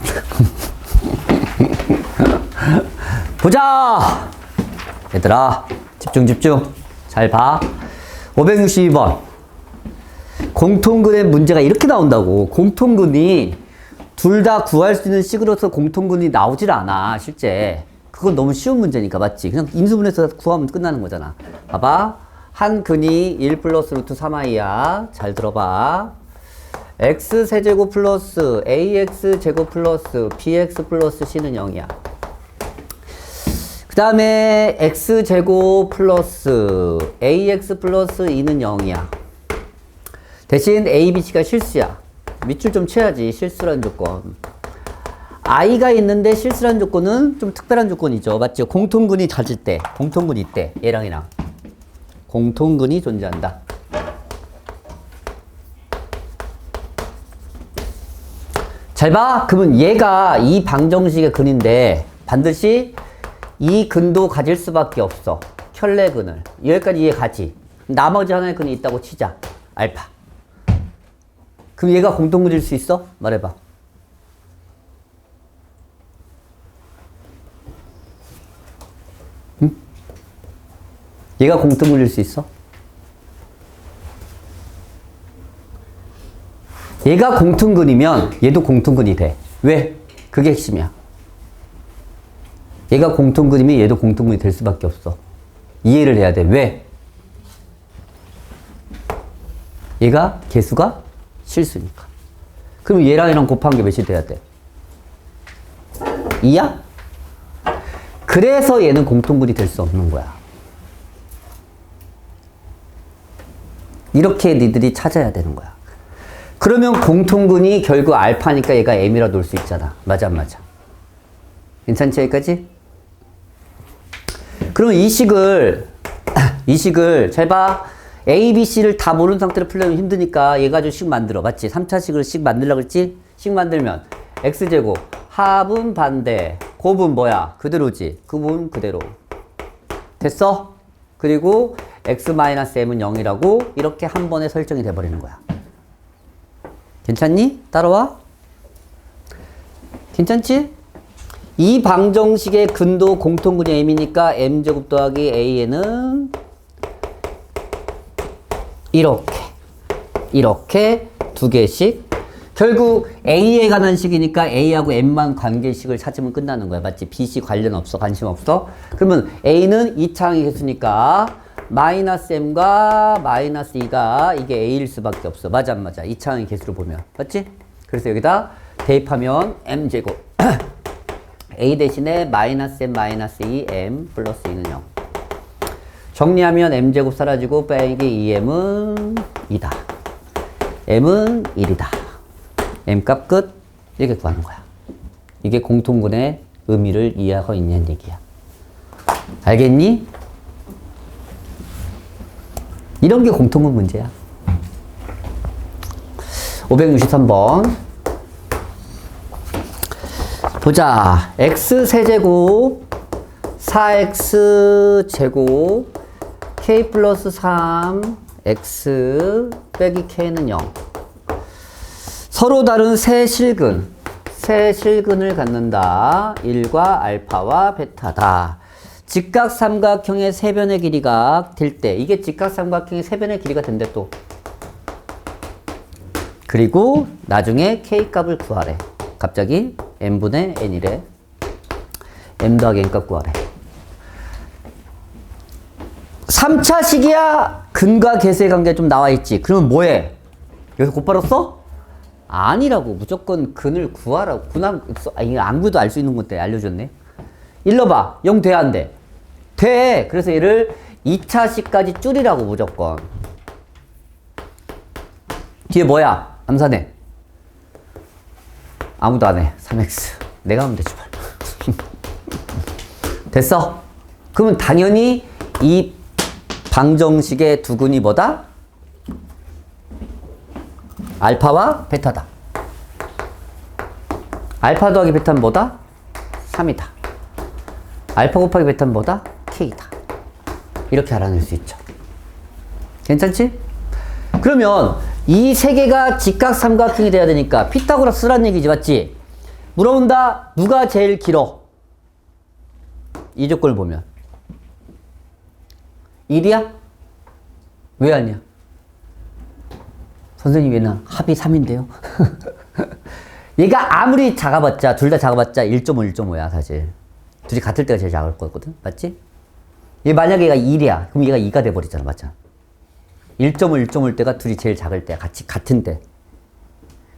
보자! 얘들아, 집중, 집중. 잘 봐. 562번. 공통근의 문제가 이렇게 나온다고. 공통근이 둘 다 구할 수 있는 식으로서 공통근이 나오질 않아, 실제. 그건 너무 쉬운 문제니까, 맞지? 그냥 인수분해서 구하면 끝나는 거잖아. 봐봐. 한 근이 1 플러스 루트 3i야. 잘 들어봐. X 세제곱 플러스 ax 제곱 플러스 bx 플러스 c는 0이야. 그 다음에 x제곱 플러스 ax 플러스 2는 0이야. 대신 a, b, c가 실수야. 밑줄 좀 쳐야지, 실수라는 조건. i가 있는데 실수라는 조건은 좀 특별한 조건이죠. 맞죠? 공통근이 찾을 때, 공통근이 있대. 얘랑 얘랑. 공통근이 존재한다. 잘 봐. 그러면 얘가 이 방정식의 근인데 반드시 이 근도 가질 수밖에 없어. 켤레근을. 여기까지 얘 가지. 나머지 하나의 근이 있다고 치자. 알파. 그럼 얘가 공통근일 수 있어? 말해봐. 응? 얘가 공통근일 수 있어? 얘가 공통근이면 얘도 공통근이 돼. 왜? 그게 핵심이야. 얘가 공통근이면 얘도 공통근이 될 수밖에 없어. 이해를 해야 돼. 왜? 얘가 개수가 실수니까. 그럼 얘랑 얘랑 곱한 게 몇이 돼야 돼? 2야? 그래서 얘는 공통근이 될 수 없는 거야. 이렇게 니들이 찾아야 되는 거야. 그러면 공통근이 결국 알파니까 얘가 m이라 놓을 수 있잖아. 맞아, 안 맞아. 괜찮지, 여기까지? 그럼 이 식을, 이 식을, 잘 봐. A, B, C를 다 모르는 상태로 풀려면 힘드니까 얘 가지고 식 만들어. 맞지? 3차식으로 식 만들려고 그랬지? 식 만들면 X제곱, 합은 반대, 곱은 뭐야? 그대로지. 곱은 그대로. 됐어? 그리고 X-M은 0이라고 이렇게 한 번에 설정이 돼버리는 거야. 괜찮니? 따라와. 괜찮지? 이 방정식의 근도 공통근이 m이니까 m제곱 더하기 a에는 이렇게 이렇게 두 개씩 결국 a에 관한 식이니까 a하고 m만 관계식을 찾으면 끝나는 거야 맞지? bc 관련 없어 관심 없어 그러면 a는 2차항의 개수니까 마이너스 m과 마이너스 2가 이게 a일 수밖에 없어. 맞아 안 맞아? 2차항의 개수로 보면. 맞지? 그래서 여기다 대입하면 m제곱. A 대신에 마이너스 m 마이너스 2 m 플러스 2는 0 정리하면 m제곱 사라지고 빼기 2m은 2다. M은 1이다. M 값 끝. 이렇게 구하는 거야. 이게 공통근의 의미를 이해하고 있는 얘기야. 알겠니? 이런 게 공통근 문제야 563번 보자. x 세제곱 4x 제곱 k 플러스 3 x 빼기 k는 0. 서로 다른 세 실근. 세 실근을 갖는다. 1과 알파와 베타다. 직각 삼각형의 세 변의 길이가 될 때 이게 직각 삼각형의 세 변의 길이가 된대 또. 그리고 나중에 k 값을 구하래. 갑자기 n분의 n이래. m 더하기 n값 구하래. 3차 식이야 근과 계수의 관계 좀 나와 있지. 그러면 뭐해? 여기서 곧바로 써? 아니라고. 무조건 근을 구하라고. 군함, 아니, 안 구도 알 수 있는 건데 알려줬네. 일러봐. 0 돼, 안 돼? 돼. 그래서 얘를 2차식까지 줄이라고 무조건. 뒤에 뭐야? 암산해. 아무도 안 해. 3x. 내가 하면 되지, 뭘. 됐어? 그러면 당연히 이 방정식의 두 근이 뭐다? 알파와 베타다. 알파 더하기 베타는 뭐다? 3이다. 알파 곱하기 베타는 뭐다? K다. 이렇게 알아낼 수 있죠. 괜찮지? 그러면 이 세 개가 직각 삼각형이 돼야 되니까 피타고라스 쓰란 얘기지 맞지? 물어본다. 누가 제일 길어? 이 조건을 보면. 1이야? 왜 아니야? 선생님 얘는 합이 3인데요. 얘가 아무리 작아봤자 둘 다 작아봤자 1.5, 1.5야 사실. 둘이 같을 때가 제일 작을 거거든. 맞지? 얘 만약에 얘가 1이야. 그럼 얘가 2가 돼버리잖아. 맞잖아. 1.5, 1.5일 때가 둘이 제일 작을 때야. 같이 같은데.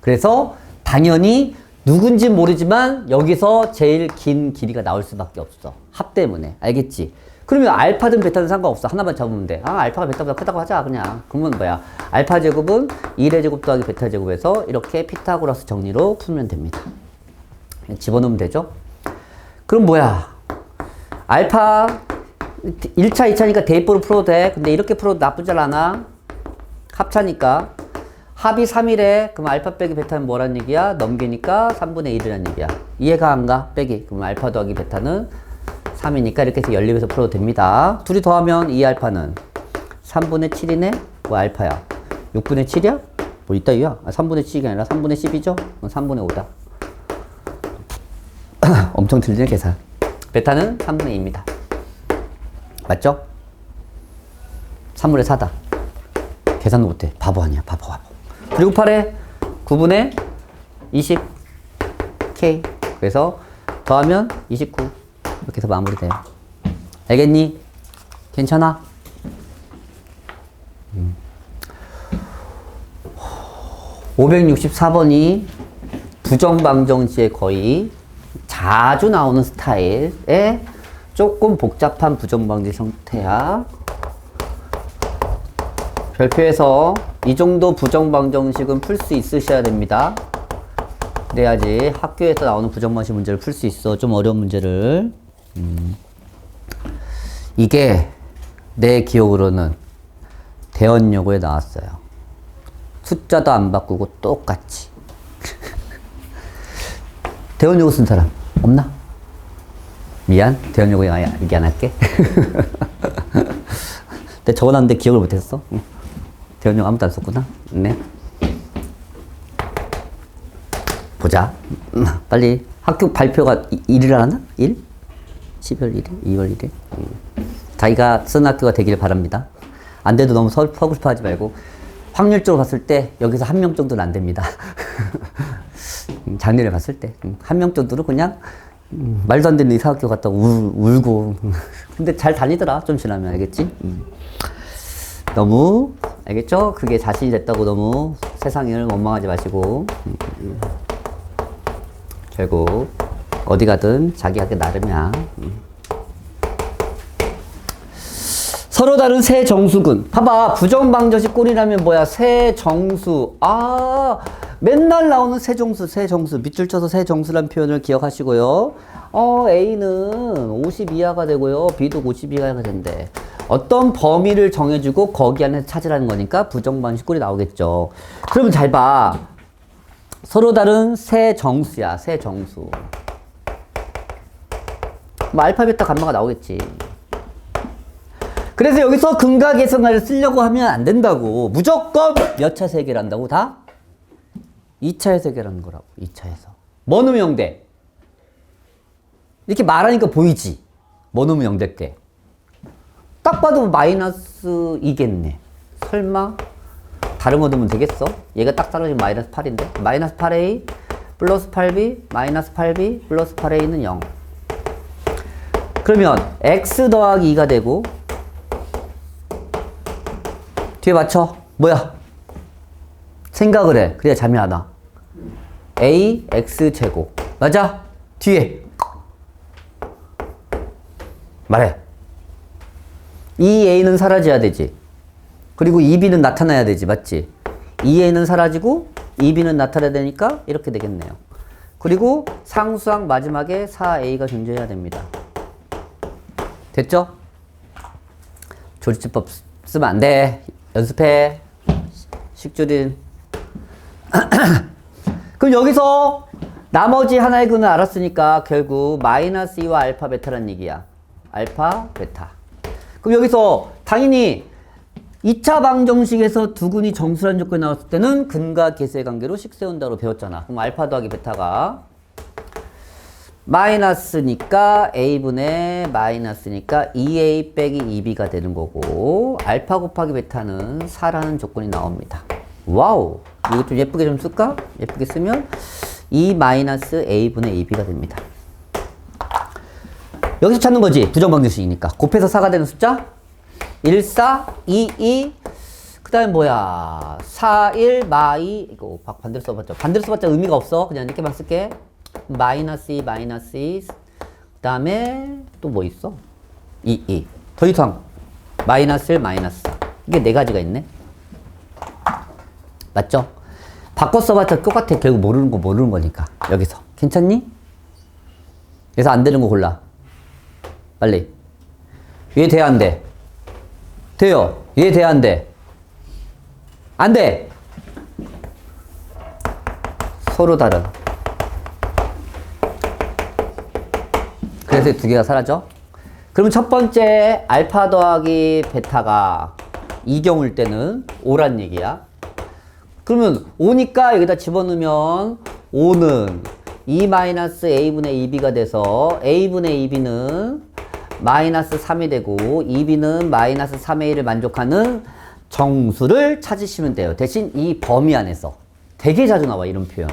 그래서 당연히 누군지 모르지만 여기서 제일 긴 길이가 나올 수밖에 없어. 합 때문에. 알겠지? 그러면 알파든 베타든 상관없어. 하나만 잡으면 돼. 아, 알파가 베타보다 크다고 하자. 그냥. 그러면 뭐야? 알파 제곱은 1의 제곱 더하기 베타 제곱에서 이렇게 피타고라스 정리로 풀면 됩니다. 그냥 집어넣으면 되죠? 그럼 뭐야? 알파 1차, 2차니까 대입부로 풀어도 돼. 근데 이렇게 풀어도 나쁘지 않아. 합차니까. 합이 3이래. 그럼 알파 빼기 베타는 뭐란 얘기야? 넘기니까 3분의 1이란 얘기야. 이해가 안 가? 빼기. 그럼 알파 더하기 베타는 3이니까 이렇게 해서 연립해서 풀어도 됩니다. 둘이 더하면 2알파는 3분의 7이네? 뭐 알파야? 6분의 7이야? 뭐 이따 이야? 아, 3분의 7이 아니라 3분의 10이죠? 그럼 3분의 5다. 엄청 틀리네 계산. 베타는 3분의 2입니다. 맞죠? 3분의 4다. 계산도 못해. 바보 아니야. 바보 바보. 그리고 8에 9분의 20 K. 그래서 더하면 29. 이렇게 해서 마무리돼요. 알겠니? 괜찮아? 음. 564번이 부정방정시에 거의 자주 나오는 스타일의 조금 복잡한 부정방지 형태야. 별표에서 이 정도 부정방정식은 풀 수 있으셔야 됩니다. 그래야지 학교에서 나오는 부정방식 문제를 풀 수 있어. 좀 어려운 문제를. 음. 이게 내 기억으로는 대원여고에 나왔어요. 숫자도 안 바꾸고 똑같이. 대원여고 쓴 사람 없나? 미안. 아예 얘기 안 할게. 내가 적어놨는데 기억을 못했어. 응. 대원여고 아무도 안 썼구나. 네. 보자. 음, 빨리. 학교 발표가 1일 하나? 1? 12월 1일? 2월 1일? 음. 자기가 쓴 학교가 되길 바랍니다. 안 돼도 너무 서, 서글퍼 하지 말고. 확률적으로 봤을 때 여기서 한 명 정도는 안 됩니다. 음, 작년에 봤을 때. 한 명 정도로 그냥 음, 말도 안 되는 이사학교 갔다 울, 울고. 근데 잘 다니더라. 좀 지나면 알겠지? 음. 너무 알겠죠? 그게 자신이 됐다고 너무 세상을 원망하지 마시고 음, 음. 결국 어디 가든 자기 학교 나름이야. 음. 서로 다른 세 정수군. 봐봐 부정방정식 꼴이라면 뭐야? 세 정수. 아 맨날 나오는 세 정수, 세 정수. 밑줄 쳐서 세 정수란 표현을 기억하시고요. 어 A는 50 이하가 되고요. B도 50 이하가 된대. 어떤 범위를 정해주고 거기 안에서 찾으라는 거니까 부정방식 꼴이 나오겠죠. 그러면 잘 봐. 서로 다른 세 정수야, 세 정수. 뭐 알파, 베타, 감마가 나오겠지. 그래서 여기서 근각 계승을 쓰려고 하면 안 된다고. 무조건 몇차 세계를 한다고? 다? 2차에서 해결하는 거라고. 2차에서. 뭐 넣으면 0대? 이렇게 말하니까 보이지? 뭐 넣으면 0 될게? 딱 봐도 마이너스 2겠네. 설마? 다른 거 넣으면 되겠어? 얘가 딱 떨어지면 마이너스 8인데? 마이너스 8a 플러스 8b 마이너스 8b 플러스 8a는 0. 그러면 x 더하기 2가 되고 뒤에 맞춰. 뭐야? 생각을 해. 그래야 잠이 안 와. a x 제곱. 맞아? 뒤에. 말해. 이 a는 사라져야 되지. 그리고 2b는 나타나야 되지. 맞지? 2a는 사라지고 2b는 나타나야 되니까 이렇게 되겠네요. 그리고 상수항 마지막에 4a가 존재해야 됩니다. 됐죠? 조리집법 쓰면 안 돼. 연습해. 식줄인. 그럼 여기서 나머지 하나의 근을 알았으니까 결국 마이너스 2와 알파 베타란 얘기야. 알파 베타. 그럼 여기서 당연히 2차 방정식에서 두 근이 정수란 조건이 나왔을 때는 근과 계수의 관계로 식 세운다고 배웠잖아. 그럼 알파 더하기 베타가 마이너스니까 a분의 마이너스니까 2a 빼기 2b가 되는 거고 알파 곱하기 베타는 4라는 조건이 나옵니다. 와우 이거 좀 예쁘게 좀 쓸까? 예쁘게 쓰면 2 마이너스 a분의 2b가 됩니다. 여기서 찾는 거지 부정방정식이니까 곱해서 4가 되는 숫자 1, 4, 2, 2, 그 다음에 뭐야? 4, 1, 마이, 이거 바- 반대로 써봤죠. 반대로 써봤자 의미가 없어. 그냥 이렇게만 쓸게. 마이너스 2, 마이너스 2, 그 다음에 또 뭐 있어? 2, 2. 더 이상 마이너스 1, 마이너스 4. 이게 네 가지가 있네. 맞죠? 바꿔 써봤자 똑같아. 결국 모르는 거 모르는 거니까. 여기서. 괜찮니? 그래서 안 되는 거 골라. 빨리. 얘 돼야 안 돼? 돼요. 얘 돼야 안 돼? 안 돼! 서로 다른. 그래서 이 두 개가 사라져. 그러면 첫 번째 알파 더하기 베타가 이 경우일 때는 5란 얘기야. 그러면 5니까 여기다 집어넣으면 5는 2-a분의 2b가 돼서 a분의 2b는 마이너스 3이 되고 2b는 마이너스 3의 1을 만족하는 정수를 찾으시면 돼요. 대신 이 범위 안에서 되게 자주 나와 이런 표현.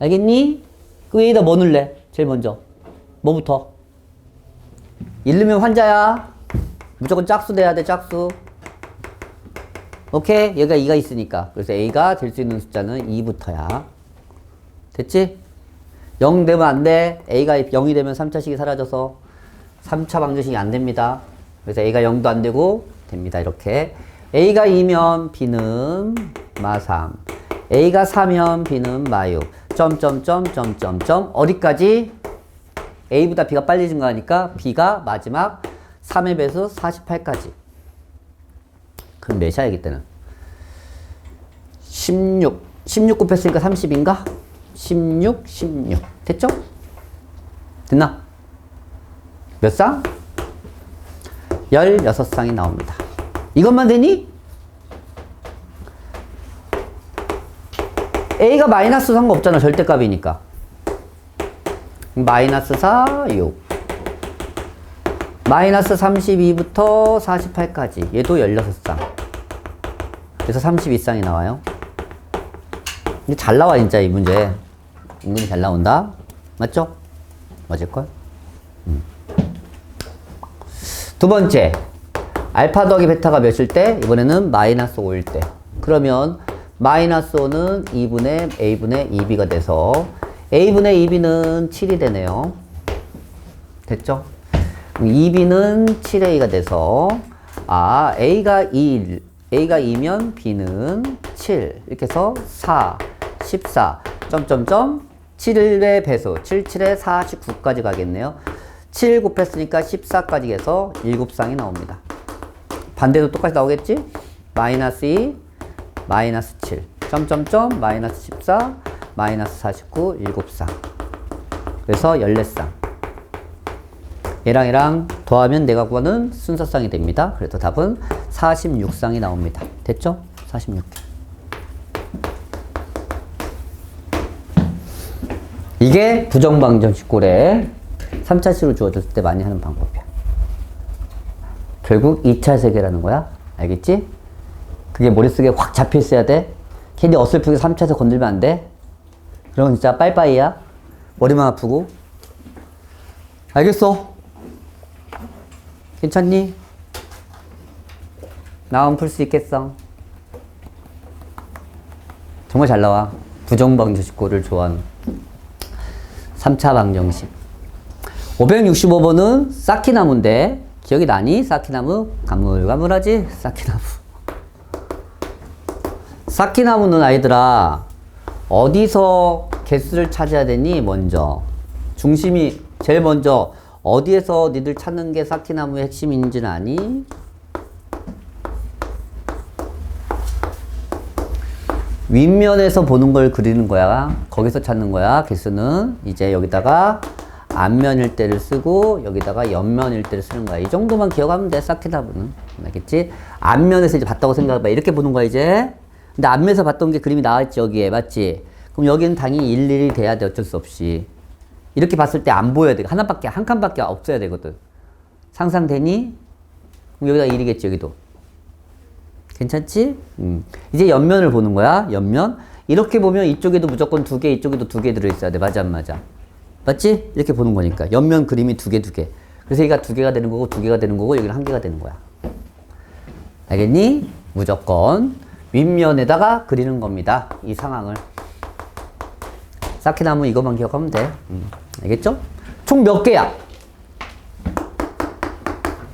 알겠니? 그 여기다 뭐 넣을래? 제일 먼저. 뭐부터? 잃으면 환자야. 무조건 짝수 돼야 돼, 짝수. 오케이? 얘가 2가 있으니까. 그래서 A가 될 수 있는 숫자는 2부터야. 됐지? 0 되면 안 돼. A가 0이 되면 3차식이 사라져서 3차 방정식이 안 됩니다. 그래서 A가 0도 안 되고 됩니다. 이렇게. A가 2면 B는 마3. A가 4면 B는 마6. 점점점 점점점 어디까지? A보다 B가 빨리 증가하니까 B가 마지막 3의 배수 48까지. 그럼 몇이야, 이기 때는? 16. 16 곱했으니까 30인가? 16, 16. 됐죠? 됐나? 몇 쌍? 16쌍이 나옵니다. 이것만 되니? A가 마이너스 상관없잖아. 절대값이니까. 마이너스 4, 6. 마이너스 32부터 48까지. 얘도 16쌍. 그래서 32쌍이 나와요. 근데 잘 나와, 진짜, 이 문제. 은근히 잘 나온다. 맞죠? 맞을걸? 음. 두 번째. 알파 더하기 베타가 몇일 때? 이번에는 마이너스 5일 때. 그러면 마이너스 5는 2분의 a분의 2b가 돼서 a분의 2b는 7이 되네요. 됐죠? 2b는 7a가 돼서 아 a가 2 a가 2면 b는 7 이렇게 해서 4 14 점점점. 7의 배수 7 7에 49까지 가겠네요. 7 곱했으니까 14까지 해서 7쌍이 나옵니다. 반대도 똑같이 나오겠지? 마이너스 2 마이너스 7 점점점 마이너스 14 마이너스 49 7쌍 그래서 14쌍 얘랑 얘랑 더하면 내가 구하는 순서쌍이 됩니다. 그래서 답은 46쌍이 나옵니다. 됐죠? 46개. 이게 부정방정식 꼴에 3차식으로 주어졌을 때 많이 하는 방법이야. 결국 2차 세계라는 거야. 알겠지? 그게 머릿속에 확 잡혀 있어야 돼. 괜히 어설프게 3차에서 건들면 안 돼. 그럼 진짜 빠이빠이야. 머리만 아프고. 알겠어. 괜찮니? 나만 풀수 있겠어? 정말 잘 나와. 부정방정식꼴을 좋아하는 3차 방정식. 565번은 쌓기나무인데 기억이 나니? 쌓기나무 가물가물하지? 쌓기나무. 쌓기나무는 아이들아 어디서 개수를 찾아야 되니? 먼저 중심이 제일 먼저 어디에서 니들 찾는 게 쌓기나무의 핵심인지는 아니? 윗면에서 보는 걸 그리는 거야. 거기서 찾는 거야. 개수는 이제 여기다가 앞면일 때를 쓰고 여기다가 옆면일 때를 쓰는 거야. 이 정도만 기억하면 돼. 쌓기나무는. 알겠지? 앞면에서 이제 봤다고 생각해봐. 이렇게 보는 거야, 이제. 근데 앞면에서 봤던 게 그림이 나왔지, 여기에. 맞지? 그럼 여기는 당연히 일일이 돼야 돼. 어쩔 수 없이. 이렇게 봤을 때 안 보여야 돼. 하나밖에, 한 칸밖에 없어야 되거든. 상상되니? 그럼 여기다 1이겠지, 여기도. 괜찮지? 음. 이제 옆면을 보는 거야, 옆면. 이렇게 보면 이쪽에도 무조건 두 개, 이쪽에도 두 개 들어있어야 돼. 맞아, 안 맞아? 맞지? 이렇게 보는 거니까. 옆면 그림이 두 개, 두 개. 그래서 여기가 두 개가 되는 거고, 두 개가 되는 거고, 여기는 한 개가 되는 거야. 알겠니? 무조건 윗면에다가 그리는 겁니다. 이 상황을. 쌓기나무 이것만 기억하면 돼. 음, 알겠죠? 총 몇 개야?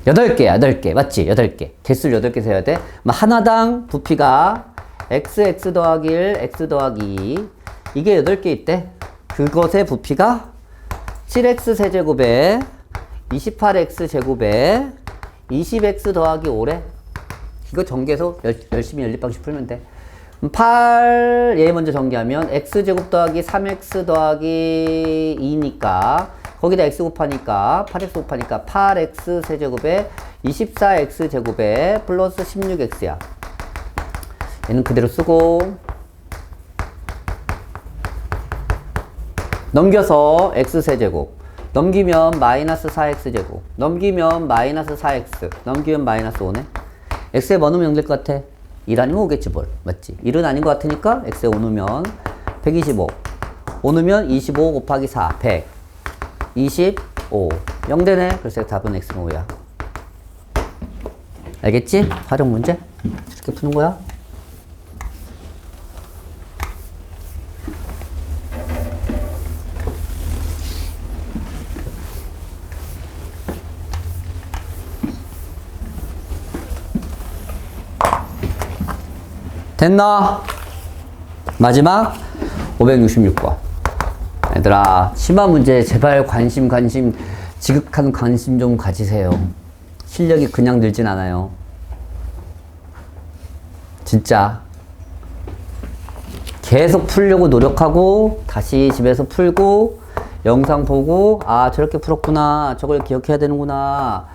여덟 개야, 여덟 개. 맞지? 여덟 개. 개수를 여덟 개 세야 돼. 하나당 부피가 x, x 더하기 1, x 더하기 2. 이게 여덟 개 있대. 그것의 부피가 7x 세제곱에 28x 제곱에 20x 더하기 5래. 이거 전개해서 열, 열심히 연립방식 풀면 돼. 8, 얘 먼저 전개하면 x제곱 더하기 3x 더하기 2니까 거기다 x 곱하니까 8x 곱하니까 8x 세제곱에 24x 제곱에 플러스 16x야. 얘는 그대로 쓰고 넘겨서 x 세제곱 넘기면 마이너스 4x 제곱 넘기면 마이너스 4x 넘기면 마이너스 5네 x에 뭐 넣으면 0될것 같아? 1 아니면 5겠지 뭘. 맞지? 1은 아닌 것 같으니까 x에 5 넣으면 125 5 넣으면 25 곱하기 4 100 25 0 되네. 그래서 답은 x는 5야? 알겠지? 활용 문제? 이렇게 푸는 거야 됐나? 마지막 566번. 얘들아, 심화 문제 제발 관심, 관심, 지극한 관심 좀 가지세요. 실력이 그냥 늘진 않아요. 진짜. 계속 풀려고 노력하고, 다시 집에서 풀고, 영상 보고, 아, 저렇게 풀었구나. 저걸 기억해야 되는구나.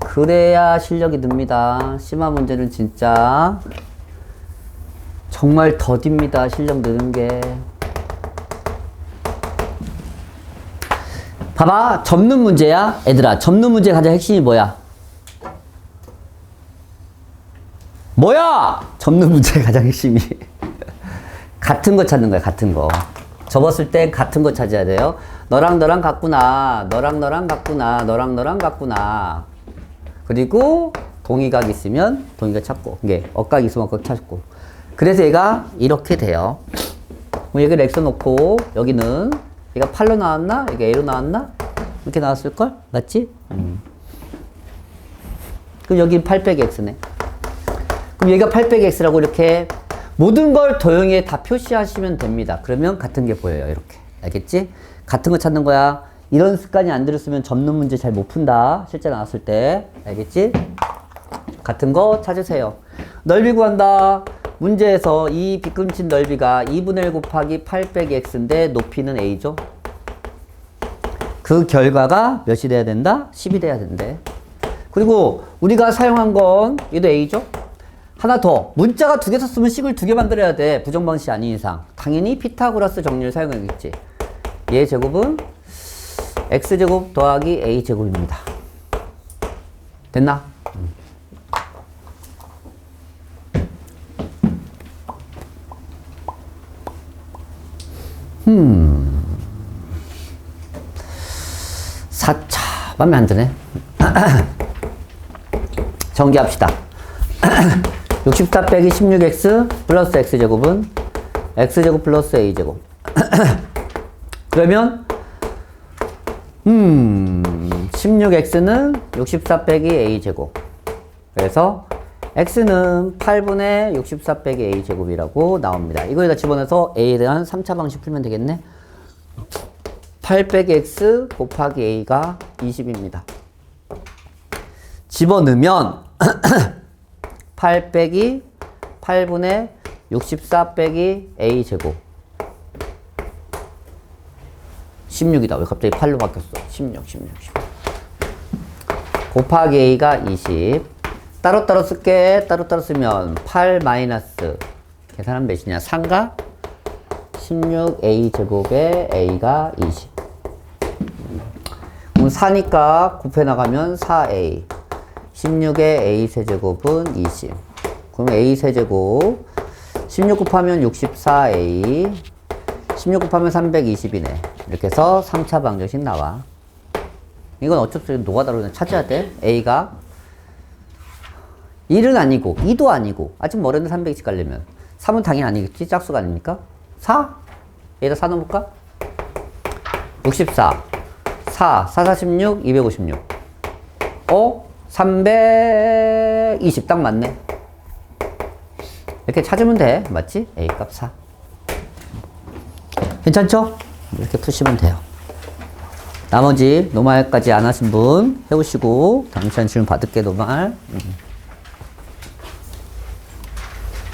그래야 실력이 늡니다. 심화 문제는 진짜. 정말 더딥니다. 실력 느는 게. 봐봐. 접는 문제야. 애들아. 접는 문제 가장 핵심이 뭐야? 뭐야? 접는 문제 가장 핵심이. 같은 거 찾는 거야. 같은 거. 접었을 때 같은 거 찾아야 돼요. 너랑 너랑 같구나. 너랑 너랑 같구나. 너랑 너랑 같구나. 그리고 동의각 있으면 동의각 찾고. 이게 억각 있으면 억각 찾고. 그래서 얘가 이렇게 돼요. 그럼 여기 렉서 놓고 여기는 얘가 8로 나왔나? 이게 A로 나왔나? 이렇게 나왔을걸? 맞지? 음. 그럼 여기 8 빼기 X네. 그럼 얘가 8 빼기 X라고 이렇게 모든 걸 도형에 다 표시하시면 됩니다. 그러면 같은 게 보여요. 이렇게. 알겠지? 같은 거 찾는 거야. 이런 습관이 안 들었으면 접는 문제 잘 못 푼다. 실제 나왔을 때. 알겠지? 같은 거 찾으세요. 넓이 구한다. 문제에서 이 빗금친 넓이가 2분의 1 곱하기 8 빼기 x인데 높이는 a죠. 그 결과가 몇이 돼야 된다? 10이 돼야 된대. 그리고 우리가 사용한 건 얘도 a죠. 하나 더. 문자가 두 개 썼으면 식을 두 개 만들어야 돼. 부정방식 아닌 이상. 당연히 피타고라스 정리를 사용해야겠지. 얘 제곱은 x제곱 더하기 a제곱입니다. 됐나? 사차 맘에 안 드네. 정리합시다. 64 빼기 16x 플러스 x제곱은 x제곱 플러스 a제곱. 그러면 음 16x는 64 빼기 a제곱. 그래서 x는 8분의 64 빼기 a제곱이라고 나옵니다. 이거에다 집어넣어서 a에 대한 3차 방식 풀면 되겠네. 8 빼기 x 곱하기 a가 20입니다. 집어넣으면 8 빼기 8분의 64 빼기 a 제곱 16이다. 왜 갑자기 8로 바뀌었어? 16, 16, 16. 곱하기 a가 20. 따로따로 쓸게. 따로따로 쓰면 8 마이너스 계산하면 몇이냐? 3가 16a 제곱에 a가 20. 4니까 곱해 나가면 4a. 16에 a 세제곱은 20. 그럼 a 세제곱 16 곱하면 64a. 16 곱하면 320이네. 이렇게 해서 3차 방정식 나와. 이건 어쩔 수 없이 노가다로 찾아야 돼. a가 1은 아니고 2도 아니고 아직 멀었는데 300씩 가려면 3은 당연히 아니겠지 짝수가 아닙니까? 4? 여기다 4 넣어볼까? 64 4 4 46 256 어? 320 딱 맞네 이렇게 찾으면 돼 맞지? A 값 4 괜찮죠? 이렇게 푸시면 돼요 나머지 노말까지 안 하신 분 해오시고 당시 한 질문 받을게 노말 음.